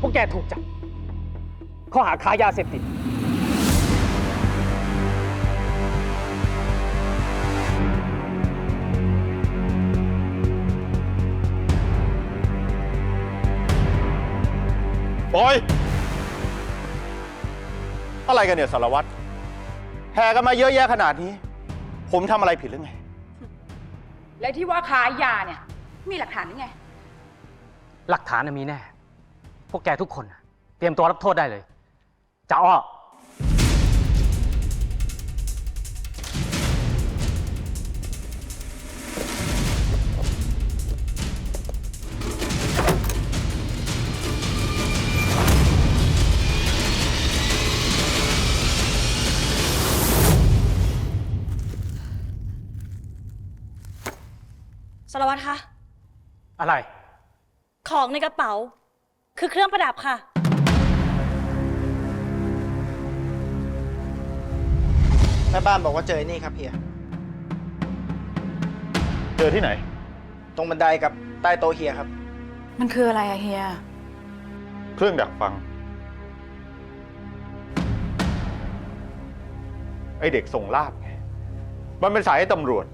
พวกแกถูกจับ ข้อหาค้ายาเสพติดบอย อะไรกันเนี่ยสารวัตรแห่กันมาเยอะแยะขนาดนี้ ผมทำอะไรผิดหรือไง และที่ว่าค้ายาเนี่ย มีหลักฐานหรือไง หลักฐานน่ะมีแน่ พวกแกทุกคนน่ะเตรียมตัวรับโทษได้เลยจะอ้อ สารวัตรคะ อะไร ของในกระเป๋า คือเครื่องประดับค่ะ แม่บ้านบอกว่าเจอไอ้นี่ครับเฮีย เจอที่ไหน ตรงบันไดกับใต้โต๊ะเฮียครับ มันคืออะไรอะเฮีย เครื่องดักฟัง ไอเด็กส่งลาบไงมันเป็นสายให้ตำรวจ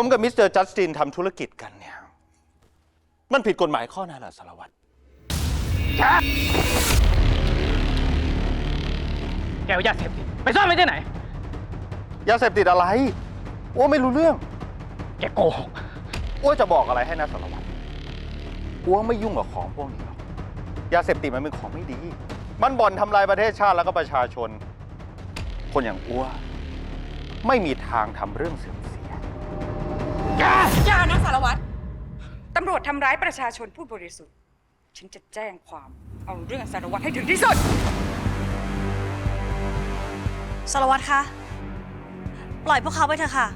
ผมกับมิสเตอร์จัสตินทำธุรกิจกันเนี่ย มันผิดกฎหมายข้อนั้นเหรอสารวัตร แกเอายาเสพติดไปซ่อนไว้ที่ไหน ยาเสพติดอะไร โอ้ไม่รู้เรื่อง แกโกหกโอ้จะบอกอะไรให้นะสารวัตรอ้วไม่ยุ่งกับของพวกนี้หรอกยาเสพติดมันเป็นของไม่ดี มันบ่อนทำลายประเทศชาติแล้วก็ประชาชน คนอย่างอ้วไม่มีทางทำเรื่องเสื่อมเสีย อย่านะสารวัตร ตำรวจทำร้ายประชาชนผู้บริสุทธิ์ ฉันจะแจ้งความ เอาเรื่องสารวัตรให้ถึงที่สุด สารวัตรคะ ปล่อยพวกเขาไปเถอะค่ะ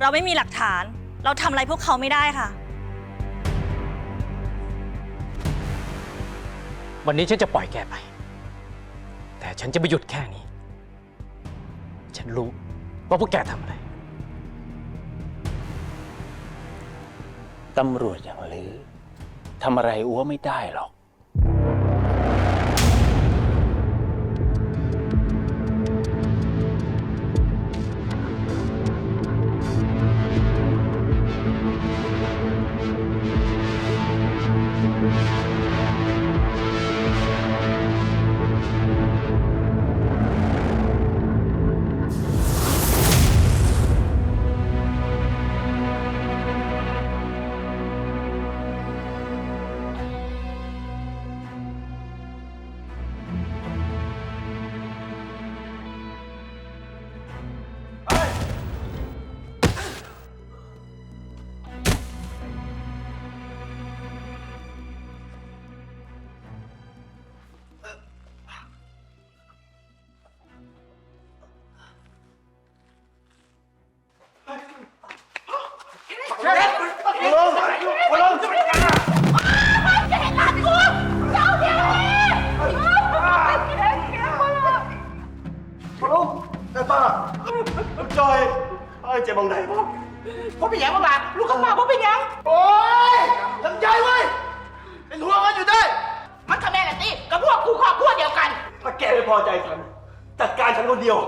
เราไม่มีหลักฐาน เราทำอะไรพวกเขาไม่ได้ค่ะ วันนี้ฉันจะปล่อยแกไป แต่ฉันจะไม่หยุดแค่นี้ ฉันรู้ว่าพวกแกทำอะไรำรวจอย่างลือทำอะไรอ้วไม่ได้หรอก จอยไอ้เจ็บมองไหนพ่อพ่อเป็นหยังบ้างล่ะลูกกับป้าพ่อเป็นหยัง โอ้ยลำใจเว้ยเป็นห่วงกันอยู่ได้มันทำแม่ละตีกับพวกกูครอบครัวเดียวกัน ถ้าแกไม่พอใจฉันจัดการฉันคนเดียว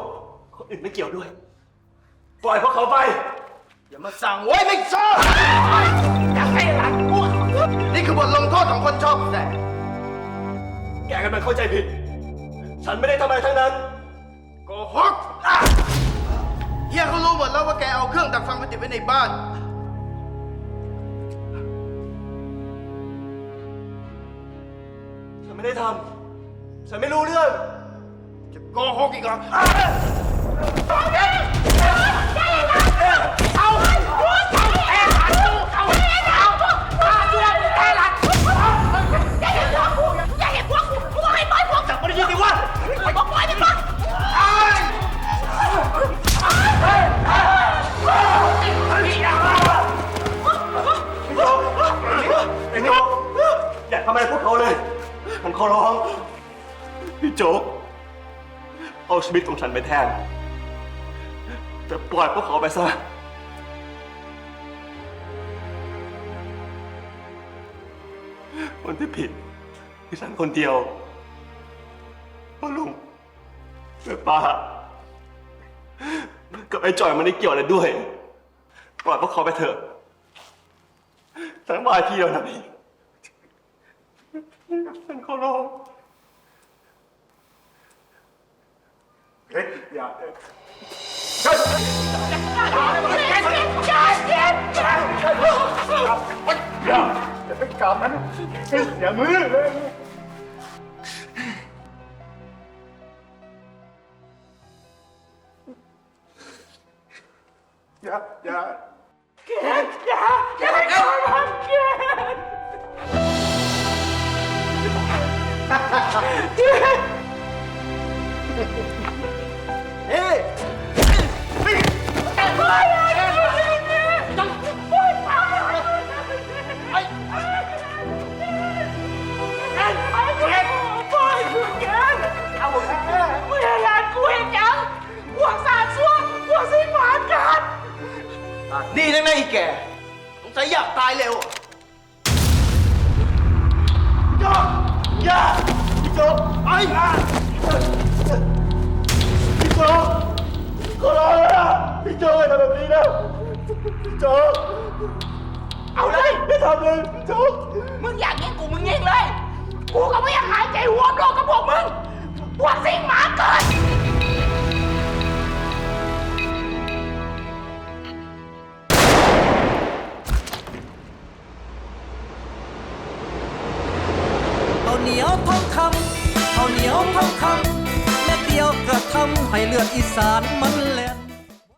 คนอื่นไม่เกี่ยวด้วย ปล่อยพวกเขาไป อย่ามาสั่งไว้ไม่ชอบอยากให้หลานกูนี่คือบทลงโทษของคนชอบแต่แกกำลังเข้าใจผิด ฉันไม่ได้ทำอะไรทั้งนั้น โกหกอะเฮี ยเขารู้หมดแล้วว่าแกเอาเครื่องดักฟังไปติดไว้ในบ้าน ฉันไม่ได้ทำ ฉันไม่รู้เรื่อง จะโกหกอีกเหรอ พี่โจ๊กเอาชีวิตของฉันไปแทน แต่ปล่อยพวกเขาไปซะ คนที่ผิดคือฉันคนเดียวพ่อลุงแม่ป้ากับไอ้จอยมันได้เกี่ยวอะไรด้วย ปล่อยพวกเขาไปเถอะฉันมาที่เดียวนะพี่ฉันขอร้อง เฮ้ยอย่าเฮ้ยอย่าเย็นอย่าเย็นอย่าอย่าไปกราบมันอย่ามือเลยอย่าอย่า ดีนักนะอีแกสงสัยอยากตายเร็วพี่โจ๊กอย่าพี่โจ๊กไอ้พี่โจ๊กขอร้องแล้วนะพี่โจ๊กอย่าทำแบบนี้นะพี่โจ๊กเอาเลยไม่ทำเลยพี่โจ๊กมึงอยากยิงกูมึงยิงเลย กูก็ไม่อยากหายใจหัวโลกกับพวกมึงพวกสิงหมาเกิด ข้าวเหนียวทองคำข้าวเหนียวทองคำเม็ดเดียวกระทำให้เลือดอีสานมันแล้ว